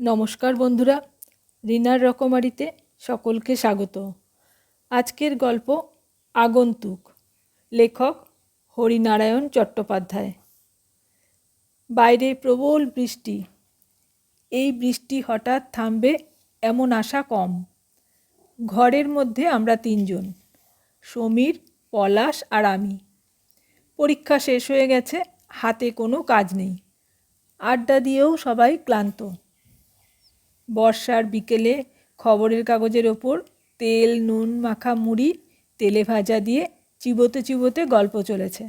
নমস্কার বন্ধুরা, রিনার রকমারিতে সকলকে স্বাগত। আজকের গল্প আগন্তুক, লেখক হরিনারায়ণ চট্টোপাধ্যায়। বাইরে প্রবল বৃষ্টি। এই বৃষ্টি হঠাৎ থামবে এমন আশা কম। ঘরের মধ্যে আমরা তিনজন, সমীর, পলাশ আর আমি। পরীক্ষা শেষ হয়ে গেছে, হাতে কোনো কাজ নেই। আড্ডা দিয়েও সবাই ক্লান্ত। বর্ষার বিকেলে খবরের কাগজের ওপর তেল, নুন, মাখা মুড়ি, তেলে ভাজা দিয়ে চিবোতে চিবোতে গল্প চলেছে।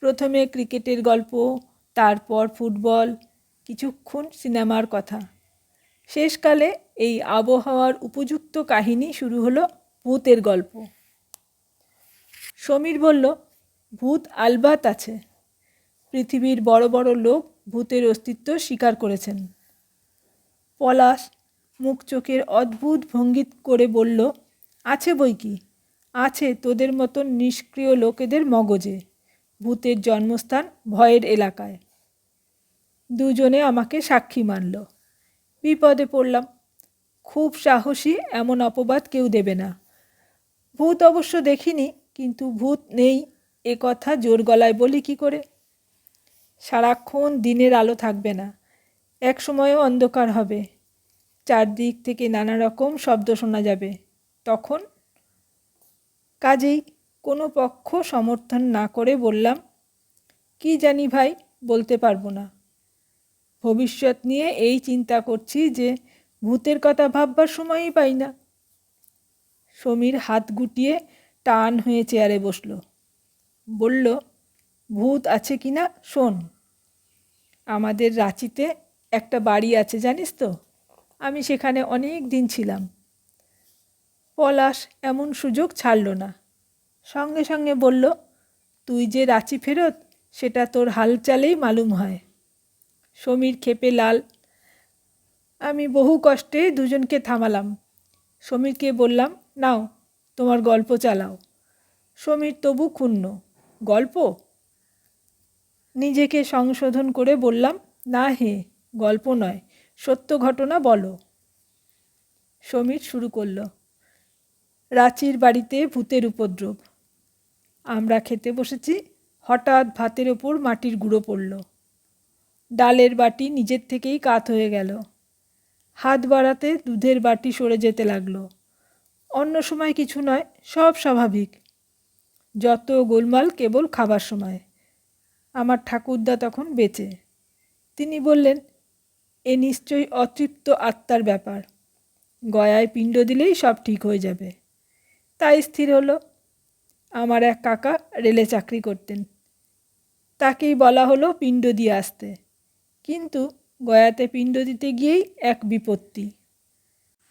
প্রথমে ক্রিকেটের গল্প, তারপর ফুটবল, কিছুক্ষণ সিনেমার কথা। শেষকালে এই আবহাওয়ার উপযুক্ত কাহিনী শুরু হলো ভূতের গল্প। সমীর বলল, ভূত আলবাত আছে। পৃথিবীর বড় বড় লোক ভূতের অস্তিত্ব স্বীকার করেছেন। পলাশ মুখ চোখের অদ্ভুত ভঙ্গিত করে বলল, আছে বই কি? আছে তোদের মতন নিষ্ক্রিয় লোকেদের মগজে। ভূতের জন্মস্থান ভয়ের এলাকায়। দুজনে আমাকে সাক্ষী মানল। বিপদে পড়লাম। খুব সাহসী এমন অপবাদ কেউ দেবে না। ভূত অবশ্য দেখিনি, কিন্তু ভূত নেই, এ কথা জোর গলায় বলি কি করে? সারাক্ষণ দিনের আলো থাকবে না। এক সময়ও অন্ধকার হবে। চারদিক থেকে নানা রকম শব্দ শোনা যাবে। তখন কাজেই কোনো পক্ষ সমর্থন না করে বললাম, কি জানি ভাই, বলতে পারব না। ভবিষ্যৎ নিয়ে এই চিন্তা করছি যে ভূতের কথা ভাববার সময়ই পাই না। সমীর হাত গুটিয়ে টান হয়ে চেয়ারে বসল। বলল, ভূত আছে কি না? শোন, আমাদের রাঁচিতে একটা বাড়ি আছে, জানিস তো? আমি সেখানে অনেক দিন ছিলাম। পলাশ এমন সুযোগ ছাড়ল না। সঙ্গে সঙ্গে বলল, তুই যে রাঁচি ফেরত, সেটা তোর হালচালেই মালুম হয়। সমীর খেপে লাল, আমি বহু কষ্টে দুজনকে থামালাম। সমীরকে বললাম, নাও, তোমার গল্প চালাও। সমীর তবু ক্ষুণ্ণ, গল্প? নিজেকে সংশোধন করে বললাম, না হে গল্প নয়, সত্য ঘটনা বলো। সমীর শুরু করল, রাঁচির বাড়িতে ভূতের উপদ্রব। আমরা খেতে বসেছি, হঠাৎ ভাতের ওপর মাটির গুঁড়ো পড়ল। ডালের বাটি নিজের থেকেই কাত হয়ে গেল। হাত বাড়াতে দুধের বাটি সরে যেতে লাগল। অন্য সময় কিছু নয়, সব স্বাভাবিক। যত গোলমাল কেবল খাবার সময়। আমার ঠাকুরদা তখন বেঁচে। তিনি বললেন এ নিশ্চয়ই অতৃপ্ত আত্মার ব্যাপার। গয়ায় পিণ্ড দিলেই সব ঠিক হয়ে যাবে। তাই স্থির হলো। আমার এক কাকা রেলে চাকরি করতেন। তাকেই বলা হলো পিণ্ড দিয়ে আসতে। কিন্তু গয়াতে পিণ্ড দিতে গিয়েই এক বিপত্তি।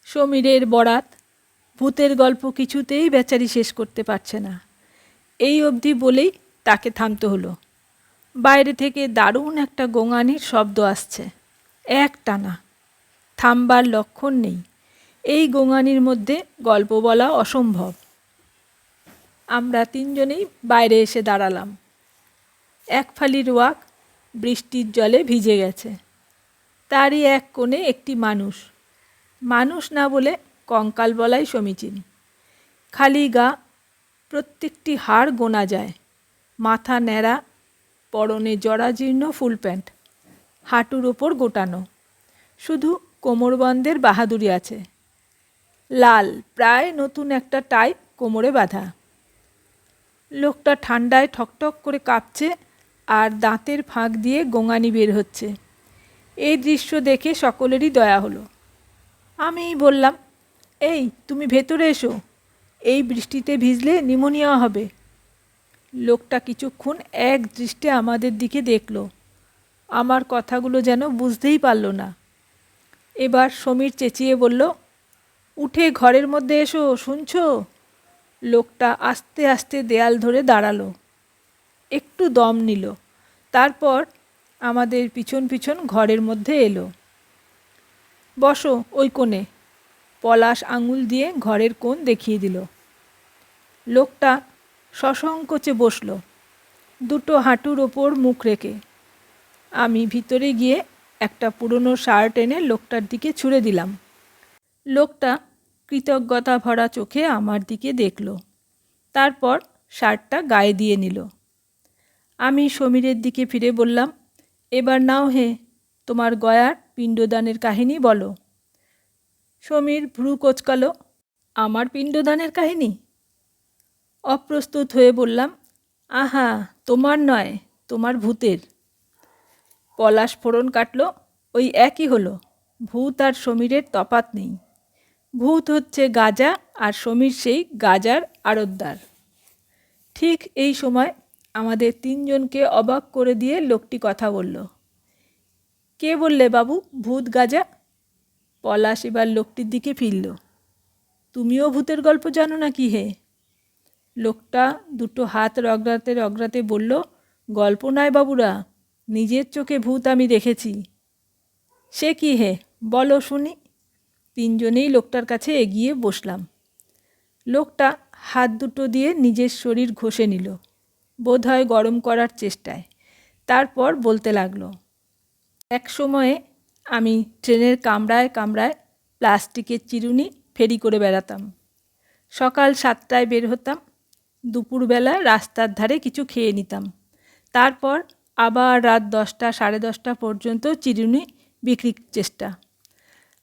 সমীরের বরাত ভূতের গল্প কিছুতেই বেচারি শেষ করতে পারছে না। এই অবধি বলেই তাকে থামতে হলো। বাইরে থেকে দারুণ একটা গোঙানির শব্দ আসছে। এক টানা থামবার লক্ষণ নেই। এই গোঙানির মধ্যে গল্প বলা অসম্ভব। আমরা তিনজনেই বাইরে এসে দাঁড়ালাম। এক ফালি রোয়াক বৃষ্টির জলে ভিজে গেছে। তারই এক কোণে একটি মানুষ। মানুষ না বলে কঙ্কাল বলাই সমীচীন। খালি গা, প্রত্যেকটি হাড় গোনা যায়। মাথা ন্যাড়া, পরনে জরাজীর্ণ ফুল প্যান্ট। হাঁটুর ওপর গোটানো। শুধু কোমরবন্ধের বাহাদুরি আছে। লাল, প্রায় নতুন একটা টাই কোমরে বাঁধা। লোকটা ঠান্ডায় ঠকঠক করে কাঁপছে আর দাঁতের ফাঁক দিয়ে গোঙানি বের হচ্ছে। এই দৃশ্য দেখে সকলেরই দয়া হলো। আমি বললাম, এই, তুমি ভেতরে এসো। এই বৃষ্টিতে ভিজলে নিমোনিয়া হবে। লোকটা কিছুক্ষণ এক দৃষ্টে আমাদের দিকে দেখল। আমার কথাগুলো যেন বুঝতেই পারল না। এবার সমীর চেঁচিয়ে বলল, উঠে ঘরের মধ্যে এসো, শুনছো? লোকটা আস্তে আস্তে দেয়াল ধরে দাঁড়াল। একটু দম নিল। তারপর আমাদের পিছন পিছন ঘরের মধ্যে এলো। বসো ওই কোণে। পলাশ আঙুল দিয়ে ঘরের কোণ দেখিয়ে দিল। লোকটা সসংকোচে বসল। দুটো হাঁটুর ওপর মুখ রেখে। আমি ভিতরে গিয়ে একটা পুরনো শার্ট এনে লোকটার দিকে ছুঁড়ে দিলাম। লোকটা কৃতজ্ঞতা ভরা চোখে আমার দিকে দেখল। তারপর শার্টটা গায়ে দিয়ে নিল। আমি সমীরের দিকে ফিরে বললাম, এবার নাও হে, তোমার গয়ার পিণ্ডদানের কাহিনী বলো। সমীর ভ্রু কোচকালো, আমার পিণ্ডদানের কাহিনী? অপ্রস্তুত হয়ে বললাম, আহা, তোমার নয়, তোমার ভূতের। পলাশ ফোড়ন কাটল, ওই একই হলো। ভূত আর সমীরের তফাত নেই। ভূত হচ্ছে গাজা আর সমীর সেই গাজার আড়তদার। ঠিক এই সময় আমাদের তিনজনকে অবাক করে দিয়ে লোকটি কথা বলল, কে বললে বাবু, ভূত গাজা? পলাশ এবার লোকটির দিকে ফিরল, তুমিও ভূতের গল্প জানো না কি হে? লোকটা দুটো হাত রগড়াতে রগড়াতে বলল, গল্প নয় বাবুরা নিজের চোখে ভূত আমি দেখেছি। সে কি হে? বলো শুনি। তিনজনেই লোকটার কাছে এগিয়ে বসলাম। লোকটা হাত দুটো দিয়ে নিজের শরীর ঘষে নিল। বোধহয় গরম করার চেষ্টায়। তারপর বলতে লাগল, এক সময়ে আমি ট্রেনের কামরায় কামরায় প্লাস্টিকের চিরুনি ফেরি করে বেড়াতাম। সকাল সাতটায় বের হতাম। দুপুরবেলা রাস্তার ধারে কিছু খেয়ে নিতাম। তারপর আবার রাত দশটা, সাড়ে দশটা পর্যন্ত চিরুনি বিক্রির চেষ্টা।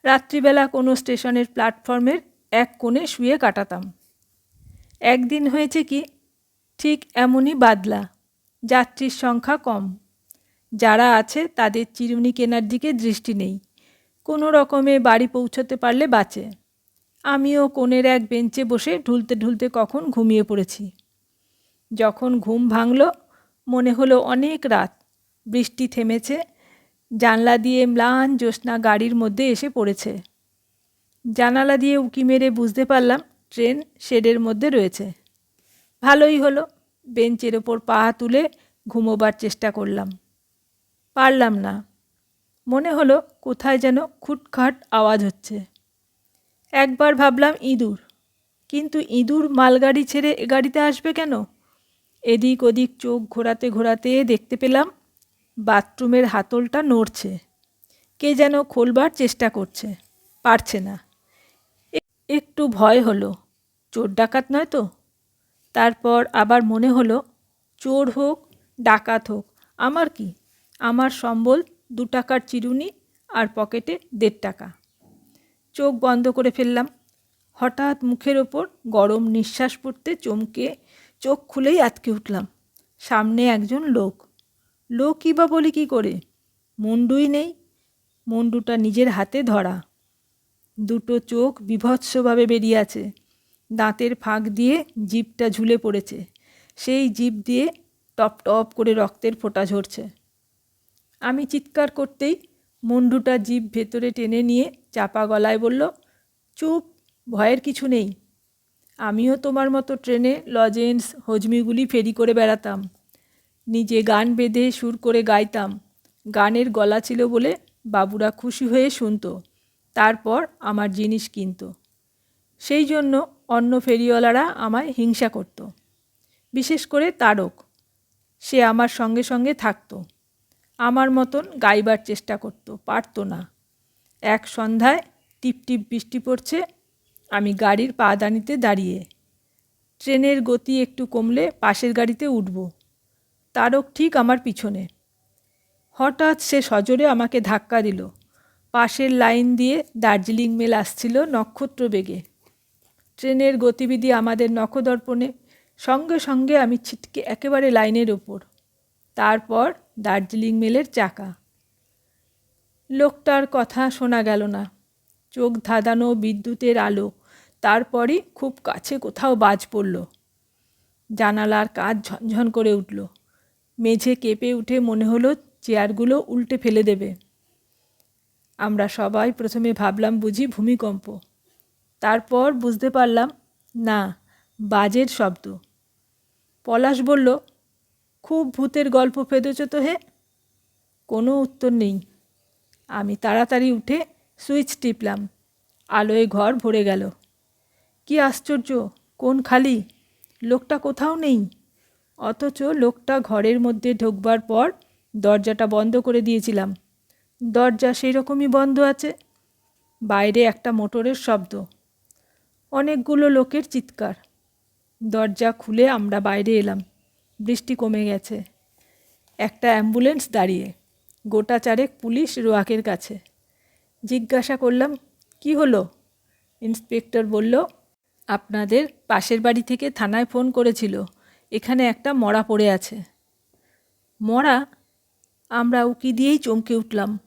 রাত্রিবেলা কোনো স্টেশনের প্ল্যাটফর্মের এক কোণে শুয়ে কাটাতাম। একদিন হয়েছে কি, ঠিক এমনই বাদলা, যাত্রীর সংখ্যা কম। যারা আছে তাদের চিরুনি কেনার দিকে দৃষ্টি নেই। কোনো রকমে বাড়ি পৌঁছতে পারলে বাঁচে। আমিও কোণের এক বেঞ্চে বসে ঢুলতে ঢুলতে কখন ঘুমিয়ে পড়েছি। যখন ঘুম ভাঙল মনে হলো অনেক রাত। বৃষ্টি থেমেছে, জানলা দিয়ে ম্লান জ্যোৎস্না গাড়ির মধ্যে এসে পড়েছে। জানালা দিয়ে উকি মেরে বুঝতে পারলাম, ট্রেন শেডের মধ্যে রয়েছে। ভালোই হলো, বেঞ্চের ওপর পা তুলে ঘুমোবার চেষ্টা করলাম। পারলাম না। মনে হলো কোথায় যেন খুটখাট আওয়াজ হচ্ছে। একবার ভাবলাম ইঁদুর, কিন্তু ইঁদুর মালগাড়ি ছেড়ে এ গাড়িতে আসবে কেন? এদিক ওদিক চোখ ঘোরাতে ঘোরাতে দেখতে পেলাম, বাথরুমের হাতলটা নড়ছে। কে যেন খোলবার চেষ্টা করছে, পারছে না। একটু ভয় হলো, চোর ডাকাত নয় তো? তারপর আবার মনে হলো, চোর হোক, ডাকাত হোক, আমার কি? আমার সম্বল দু টাকার চিরুনি আর পকেটে দেড় টাকা। চোখ বন্ধ করে ফেললাম। হঠাৎ মুখের ওপর গরম নিঃশ্বাস পড়তে চমকে চোখ খুলেই আটকে উঠলাম। সামনে একজন লোক। লোকই বা বলি কী করে? মুন্ডুই নেই। মুন্ডুটা নিজের হাতে ধরা। দুটো চোখ বিভৎসভাবে বেরিয়ে আছে। দাঁতের ফাঁক দিয়ে জিভটা ঝুলে পড়েছে। সেই জিভ দিয়ে টপ টপ করে রক্তের ফোঁটা ঝরছে। আমি চিৎকার করতেই মুন্ডুটা জিভ ভেতরে টেনে নিয়ে চাপা গলায় বলল, চুপ, ভয়ের কিছু নেই। আমিও তোমার মতো ট্রেনে লজেন্স হজমিগুলি ফেরি করে বেড়াতাম। নিজে গান বেঁধে সুর করে গাইতাম। গানের গলা ছিল বলে বাবুরা খুশি হয়ে শুনতো। তারপর আমার জিনিস কিনতো। সেই জন্য অন্য ফেরিওয়ালারা আমায় হিংসা করত। বিশেষ করে তারক। সে আমার সঙ্গে সঙ্গে থাকতো। আমার মতন গাইবার চেষ্টা করত, পারতো না। এক সন্ধ্যায় টিপ টিপ বৃষ্টি পড়ছে আমি গাড়ির পাদানিতে দাঁড়িয়ে। ট্রেনের গতি একটু কমলে পাশের গাড়িতে উঠব। তারক ঠিক আমার পিছনে। হঠাৎ সে সজোরে আমাকে ধাক্কা দিল। পাশের লাইন দিয়ে দার্জিলিং মেল আসছিল নক্ষত্র বেগে ট্রেনের গতিবিধি আমাদের নখদর্পণে সঙ্গে সঙ্গে আমি ছিটকে একেবারে লাইনের ওপর। তারপর দার্জিলিং মেলের চাকা। লোকটার কথা শোনা গেল না। চোখ ধাঁধানো বিদ্যুতের আলো তারপরই খুব কাছে কোথাও বাজ পড়ল। জানালার কাজ ঝনঝন করে উঠল। মেঝে কেঁপে উঠে মনে হলো চেয়ারগুলো উল্টে ফেলে দেবে। আমরা সবাই প্রথমে ভাবলাম বুঝি ভূমিকম্প। তারপর বুঝতে পারলাম, না, বাজের শব্দ। পলাশ বলল, খুব ভূতের গল্প ফেঁদেছ তো হে? কোনো উত্তর নেই। আমি তাড়াতাড়ি উঠে সুইচ টিপলাম। আলোয় ঘর ভরে গেল। কি আশ্চর্য, কোন খালি? লোকটা কোথাও নেই। অথচ লোকটা ঘরের মধ্যে ঢোকবার পর দরজাটা বন্ধ করে দিয়েছিলাম। দরজা সেই রকমই বন্ধ আছে। বাইরে একটা মোটরের শব্দ। অনেকগুলো লোকের চিৎকার। দরজা খুলে আমরা বাইরে এলাম। বৃষ্টি কমে গেছে। একটা অ্যাম্বুলেন্স দাঁড়িয়ে। গোটা চারেক পুলিশ রোয়াকের কাছে। জিজ্ঞাসা করলাম, কি হলো? ইন্সপেক্টর বলল আপনাদের পাশের বাড়ি থেকে থানায় ফোন করেছিল। এখানে একটা মরা পড়ে আছে। মরা, আমরা উকি দিয়েই চমকে উঠলাম।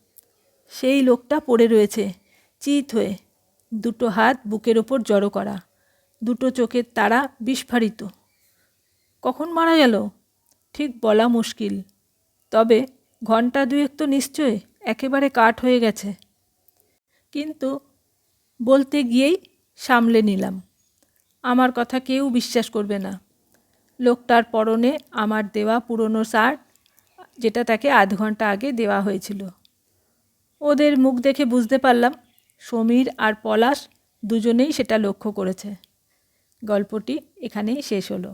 সেই লোকটা পড়ে রয়েছে, চিত হয়ে। দুটো হাত বুকের ওপর জড়ো করা। দুটো চোখের তারা বিস্ফারিত। কখন মারা গেল? ঠিক বলা মুশকিল। তবে ঘণ্টা দুয়েক তো নিশ্চয় একেবারে কাঠ হয়ে গেছে। কিন্তু বলতে গিয়েই সামলে নিলাম। আমার কথা কেউ বিশ্বাস করবে না। লোকটার পরনে আমার দেওয়া পুরনো শার্ট, যেটা তাকে আধ ঘণ্টা আগে দেওয়া হয়েছিল। ওদের মুখ দেখে বুঝতে পারলাম, সমীর আর পলাশ দুজনেই সেটা লক্ষ্য করেছে। গল্পটি এখানেই শেষ হলো।